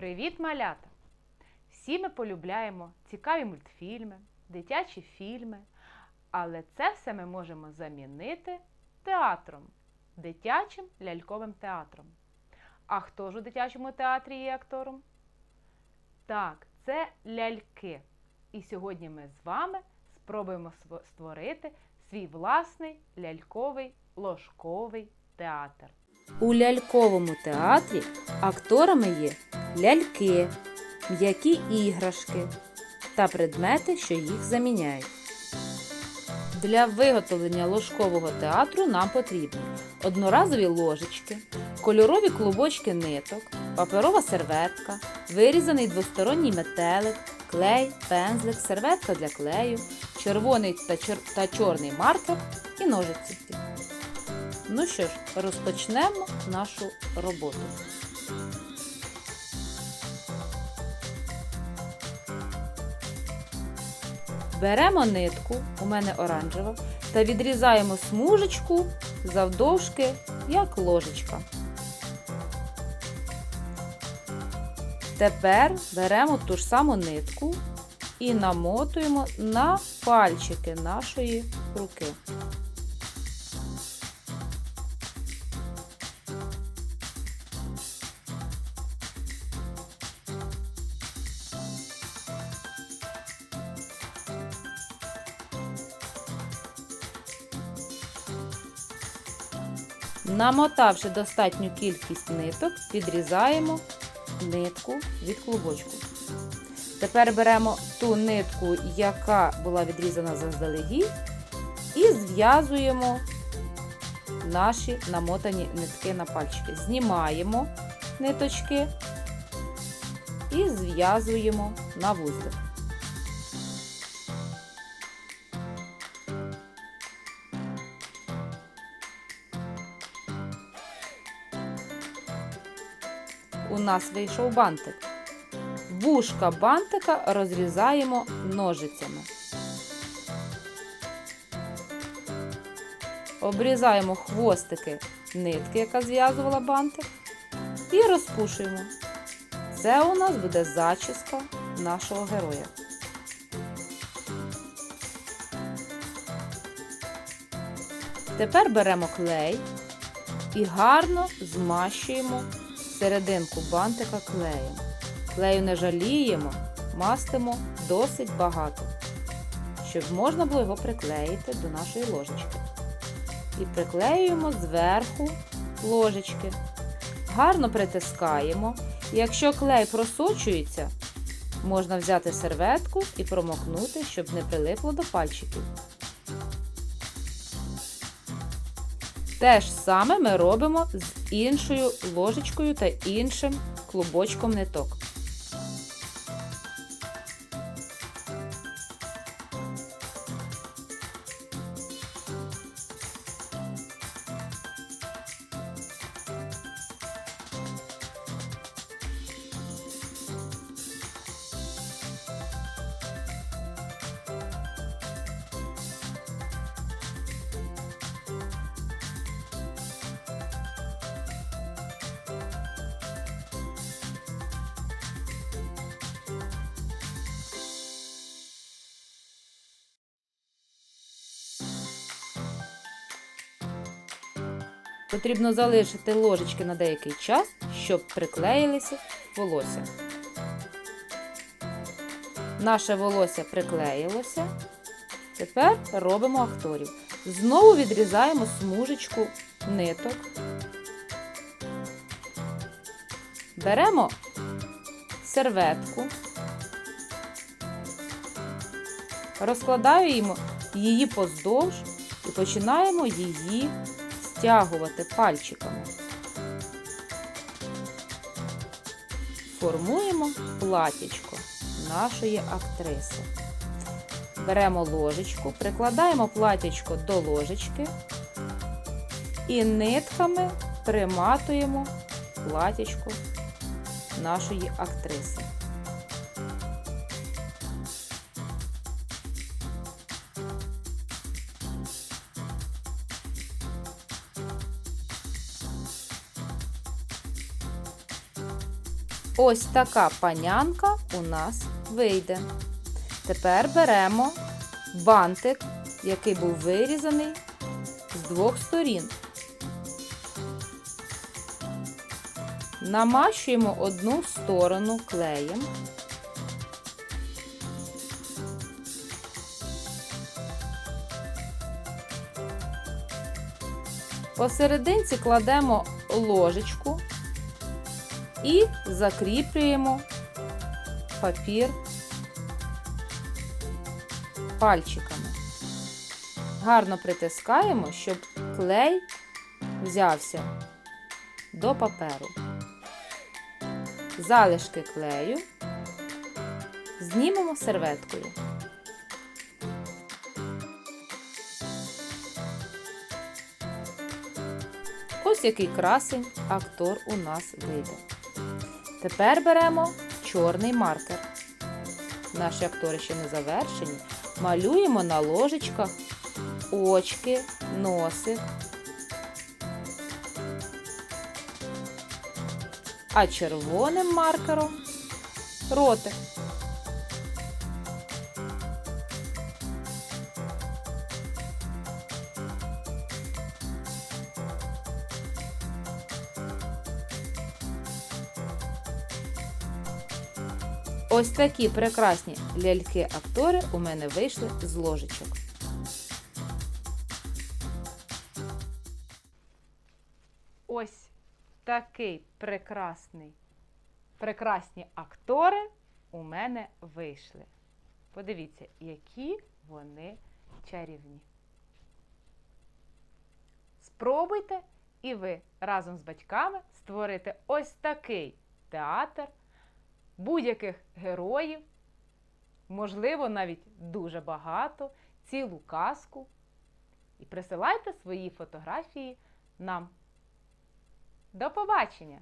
Привіт, малята! Всі ми полюбляємо цікаві мультфільми, дитячі фільми, але це все ми можемо замінити театром, дитячим ляльковим театром. А хто ж у дитячому театрі є актором? Так, це ляльки. І сьогодні ми з вами спробуємо створити свій власний ляльковий ложковий театр. У ляльковому театрі акторами є ляльки, м'які іграшки та предмети, що їх заміняють. Для виготовлення ложкового театру нам потрібні одноразові ложечки, кольорові клубочки ниток, паперова серветка, вирізаний двосторонній метелик, клей, пензлик, серветка для клею, червоний та, чор- та чорний маркер і ножиці. Ну що ж, розпочнемо нашу роботу. Беремо нитку, у мене оранжева, та відрізаємо смужечку завдовжки, як ложечка. Тепер беремо ту ж саму нитку і намотуємо на пальчики нашої руки. Намотавши достатню кількість ниток, відрізаємо нитку від клубочку. Тепер беремо ту нитку, яка була відрізана заздалегідь, і зв'язуємо наші намотані нитки на пальчики. Знімаємо ниточки і зв'язуємо на вузлик. У нас вийшов бантик. Вушка бантика розрізаємо ножицями. Обрізаємо хвостики нитки, яка зв'язувала бантик, і розпушуємо. Це у нас буде зачіска нашого героя. Тепер беремо клей і гарно змащуємо серединку бантика клеєм. Клею не жаліємо, мастимо досить багато, щоб можна було його приклеїти до нашої ложечки. І приклеюємо зверху ложечки. Гарно притискаємо. І якщо клей просочується, можна взяти серветку і промокнути, щоб не прилипло до пальчиків. Те ж саме ми робимо з іншою ложечкою та іншим клубочком ниток. Потрібно залишити ложечки на деякий час, щоб приклеїлися волосся. Наше волосся приклеїлося. Тепер робимо акторів. Знову відрізаємо смужечку ниток. Беремо серветку, розкладаємо її поздовж і починаємо її стягувати пальчиками. Формуємо платічко нашої актриси. Беремо ложечку, прикладаємо платічко до ложечки і нитками приматуємо платічко нашої актриси. Ось така панянка у нас вийде. Тепер беремо бантик, який був вирізаний з двох сторін. Намащуємо одну сторону клеєм. Посерединці кладемо ложечку і закріплюємо папір пальчиками. Гарно притискаємо, щоб клей взявся до паперу. Залишки клею знімемо серветкою. Ось який красень актор у нас вийде. Тепер беремо чорний маркер. Наші актори ще не завершені. Малюємо на ложечках очки, носик. А червоним маркером ротик. Ось такі прекрасні ляльки-актори у мене вийшли з ложечок. Ось такий прекрасний, прекрасні актори у мене вийшли. Подивіться, які вони чарівні. Спробуйте і ви разом з батьками створити ось такий театр будь-яких героїв, можливо, навіть дуже багато, цілу казку. І присилайте свої фотографії нам. До побачення!